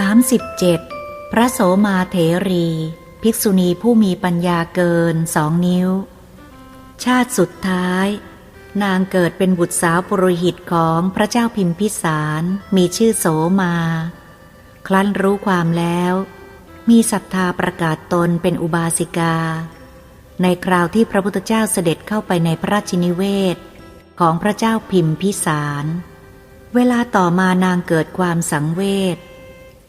37. พระโสมาเถรี ภิกษุณีผู้มีปัญญาเกินสองนิ้ว ชาติสุดท้าย นางเกิดเป็นบุตรสาวปุโรหิตของพระเจ้าพิมพิสาร มีชื่อโสมาครั้นรู้ความแล้ว มีศรัทธาประกาศตนเป็นอุบาสิกา ในคราวที่พระพุทธเจ้าเสด็จเข้าไปในพระราชินิเวศ ของพระเจ้าพิมพิสาร เวลาต่อมานางเกิดความสังเวช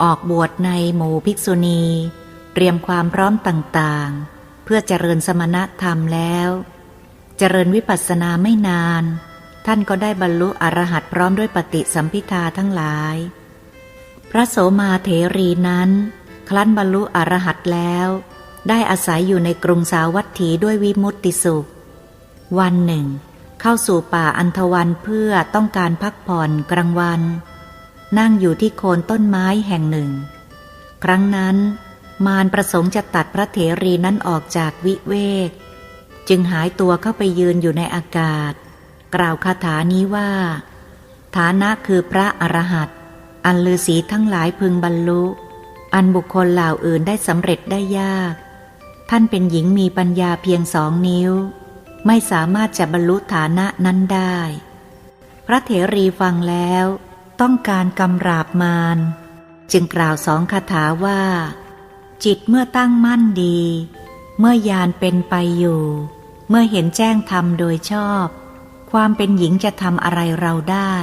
ออกบวชในหมู่ภิกษุณี เตรียมความพร้อมต่างๆ เพื่อเจริญสมณธรรมแล้ว เจริญวิปัสสนาไม่นาน ท่านก็ได้บรรลุอรหัตพร้อมด้วยปฏิสัมพิทาทั้งหลาย พระโสมาเถรีนั้นครั้นบรรลุอรหัตแล้ว ได้อาศัยอยู่ในกรุงสาวัตถีด้วยวิมุตติสุข วันหนึ่ง เข้าสู่ป่าอันทวันเพื่อต้องการพักผ่อนกลางวัน นั่งอยู่ที่โคนต้นไม้แห่งหนึ่ง ครั้งนั้น มารประสงค์จะตัดพระเถรีนั้นออกจากวิเวก จึงหายตัวเข้าไปยืนอยู่ในอากาศ กล่าวคาถานี้ว่า ฐานะคือพระอรหันต์อันลือสีทั้งหลายพึงบรรลุ อันบุคคลเหล่าอื่นได้สำเร็จได้ยาก ท่านเป็นหญิงมีปัญญาเพียงสองนิ้ว ไม่สามารถจะบรรลุฐานะนั้นได้ พระเถรีฟังแล้ว ต้องการกำราบมาร จึงกล่าวสองคาถาว่า จิตเมื่อตั้งมั่นดี เมื่อยานเป็นไปอยู่ เมื่อเห็นแจ้งธรรมโดยชอบ ความเป็นหญิงจะทำอะไรเราได้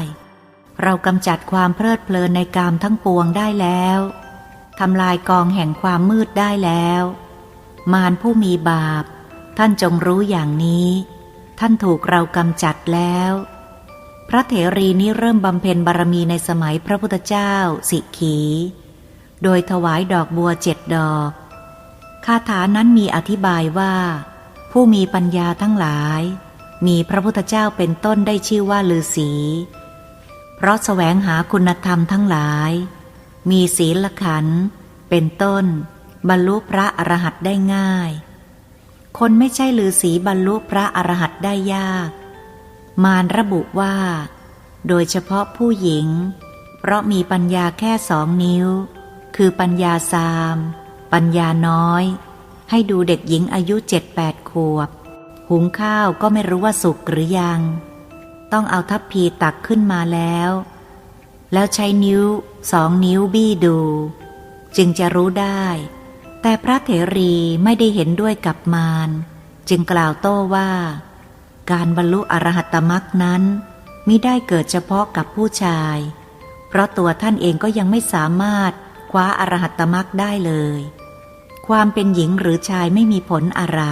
เรากำจัดความเพลิดเพลินในกามทั้งปวงได้แล้วทำลายกองแห่งความมืดได้แล้ว มารผู้มีบาป ท่านจงรู้อย่างนี้ ท่านถูกเรากำจัดแล้ว พระเถรีนี้เริ่มบำเพ็ญบารมีในสมัยพระพุทธเจ้า สิขี โดยถวายดอกบัวเจ็ดดอก คาถานั้นมีอธิบายว่า ผู้มีปัญญาทั้งหลาย มีพระพุทธเจ้าเป็นต้นได้ชื่อว่าลือสีเพราะแสวงหาคุณธรรมทั้งหลาย มีศีลขัน เป็นต้น บรรลุพระอรหันต์ได้ง่าย คนไม่ใช่ลือสีบรรลุพระอรหันต์ได้ยาก มารระบุว่า โดยเฉพาะผู้หญิง เพราะมีปัญญาแค่สองนิ้ว คือปัญญาสาม ปัญญาน้อย ให้ดูเด็กหญิงอายุเจ็ดแปดขวบ หุงข้าวก็ไม่รู้ว่าสุกหรือยัง ต้องเอาทัพพีตักขึ้นมาแล้ว แล้วใช้นิ้วสองนิ้วบี้ดู จึงจะรู้ได้ แต่พระเถรีไม่ได้เห็นด้วยกับมารจึงกล่าวโต้ว่า การบรรลุอรหัตตมรักนั้นมิได้เกิดเฉพาะกับผู้ชาย เพราะตัวท่านเองก็ยังไม่สามารถคว้าอรหัตตมรักได้เลย ความเป็นหญิงหรือชายไม่มีผลอะไร